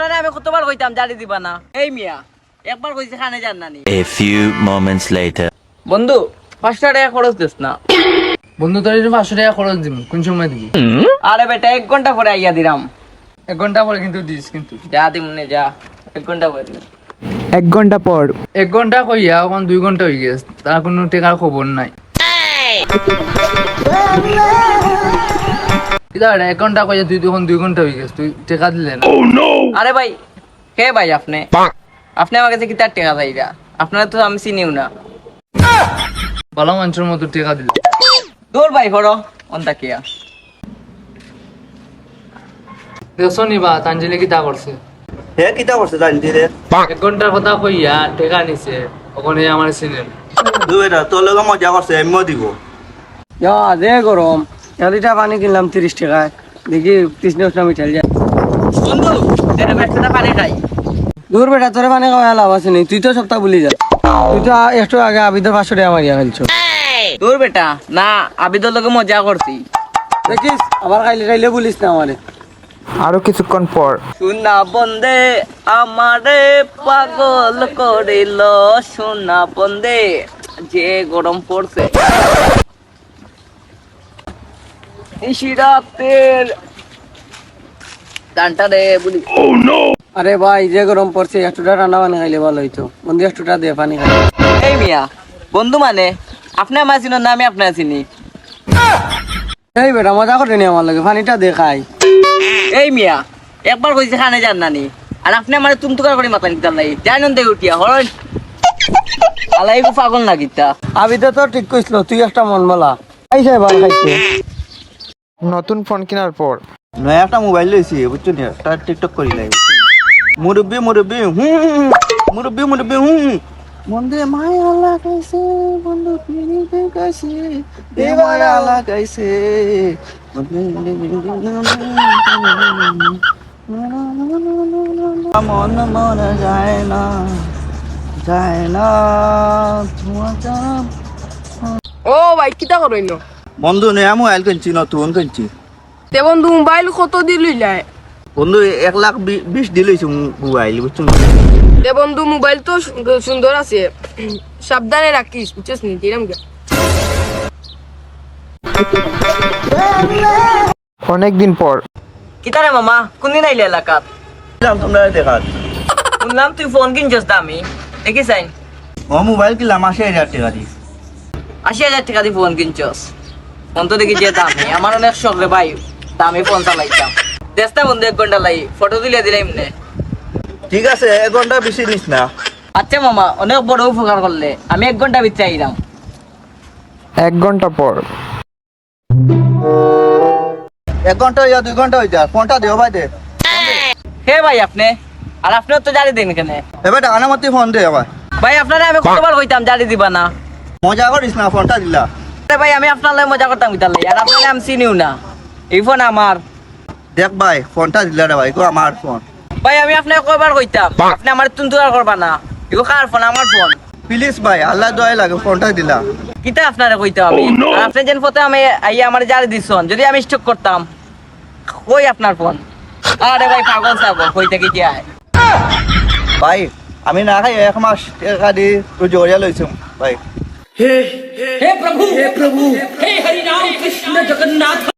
আমি কতবার কইতাম জারি দিবা না। এই মিয়া একবার কইছি খানে যান নানি A few moments later. বন্ধু পাঁচটা টাকা খরচ দিস না। বন্ধু তোর পাঁচশো টাকা খরচ দিব কোন সময় দিবি? আরে বেটা এক ঘণ্টা পরে আইয়া দিলাম এক ঘণ্টা পরে কিন্তু দিস কিন্তু। যা দিমনে যা। এক ঘণ্টা পরে। এক ঘণ্টা পর। এক ঘণ্টা কইয়া এখন দুই ঘণ্টা হয়ে গেছে তার কোনো টেকার খবর নাই। কিতা এক ঘণ্টা কইয়া তুই তখন দুই ঘণ্টা হয়ে গেছে তুই টেকা দিলে না। আরে ভাই কে ভাই আপনি? আপনি আমার কাছে কি তার টাকা চাইরা আপনারা তো আমি চিনিও না। ভালো মানুষের মতো টেকা দিলে। দূর ভাই হরো অন্তা কিয়া দেখছ নি বা তাঞ্জলি কিতা করছে? হে কিতা করছে জানতি এক ঘণ্টার কথা কইয়া টেকা নিছে ওখানে আমার সিনেম দুই বেটা তোর লগে মজা করছে এমনিও দিব। দে গরম। লিটার পানি কিনলাম তিরিশ টাকায় দেখি তৃষ্ণ উষ্ণ মিঠাল যায় বন্ধু পানি খাই। দূর বেটা তোরে পানি খাওয়া লাভ আছে তুই তো সপ্তাহ ভুলি যা। তুই তো একটু আগে আবিদের পাঁচশো টাকা মারিয়া ফেলছো দূর বেটা না আবিদর লোকে মজা করছি দেখিস আবার খাইলে খাইলে বলিস না আমারে আরও কিছুক্ষণ পর সোনা বন্দে আমারে পাগল করিল সোনা বন্দে যে গরম পড়ছে নিশিরাতের বলি আরে ভাই যে গরম পড়ছে একটুটা ঠান্ডা পানি খাইলে ভালো হইতো। বন্ধু একটুটা দে পানি খাই এই মিয়া বন্ধু মানে? আপনি আমার চিনো না আমি আপনার চিনি। এই বেটা মজা করে নি আমার লগে পানিটা দে খাই। এই মিয়া একবার কইছে খানে যান নানি। আর আপনি আমার তুমতুকার করে মাথা নিতে লাই জানুন দে উঠিয়া হরণ আলাই গো পাগল না গীতা। আবিদে তো ঠিক কইছিল তুই একটা মন বলা খাইছে ভালো খাইছে। নতুন ফোন কেনার পর। নয়া একটা মোবাইল লইছি বুঝছ নি? একটা টিকটক করি লাই মুরব্বি মুরব্বি হুম মুরব্বি মুরব্বি হুম মন্দে মায়া লাগাইছে বন্ধু পিড়ি গাইছে দে মায়া লাগাইছে। মন মন যায় না যায় না তোমার ও ভাই কিতা করইন বন্ধু নয়া মোবাইল কিনছি নতুন কিনছি। তে বন্ধু মোবাইল কত দি লইলাই বন্ধু এক লাখ বি- বিশ দিলেছি মোবাইল বুঝছ? তে বন্ধু মোবাইল তো সুন্দর আছে। সাবধানে রাখিস বুঝছিস নি? দিলাম গে অনেক দিন পর। কিতারে মামা কোনদিন আইলে এলাকাত? তোমরা দেখাত। শুনলাম তুই ফোন কিনছস দামি। দেখি চাই। ও মোবাইল কিনলাম আশি হাজার টাকা দিয়ে আশি হাজার টাকা দিয়ে ফোন কিনছস। ফোন দেখি যে দামি? আমার অনেক শখ রে ভাই। দামি ফোন চালাইতাম। দেশটা বন্ধু এক ঘণ্টা লাই ফটো তুলে দিলে এমনি ঠিক আছে এক ঘণ্টা বেশি নিস না। আচ্ছা মামা অনেক বড় উপকার করলে। আমি এক ঘণ্টা ভিতরে আইলাম। এক ঘণ্টা পর। এক ঘণ্টা হইয়া দুই ঘণ্টা যা ফোনটা দেও ভাই দে। হে ভাই আপনি। আর আপনিও তো জারি দিন কেন এবার আনামতি ফোন দে আবার। ভাই আপনারা আমি কতবার কইতাম জারি দিবা না? মজা করিস না ফোনটা দিলা। আরে ভাই আমি আপনার লাগে মজা করতাম কিতার আর আপনার আমি চিনিও না। এই ফোন আমার। দেখ ভাই ফোনটা দিলা রে ভাই গো আমার ফোন। ভাই আমি আপনাকে কয়বার কইতাম আপনি আমার তুন্তুকার করবা না। এগো কার ফোন? আমার ফোন। প্লিজ ভাই আল্লাহ দয়া লাগে ফোনটা দিলা। কিতা আপনারে কইতাম আমি আপনি যেন ফটো আমি আইয়া আমার জারি দিছন যদি আমি স্টক করতাম কই আপনার ফোন? আরে ভাই পাগল সাগল কইতে কি যায় ভাই আমি না খাই এক মাস টাকা দি তুই জড়িয়া লইছো ভাই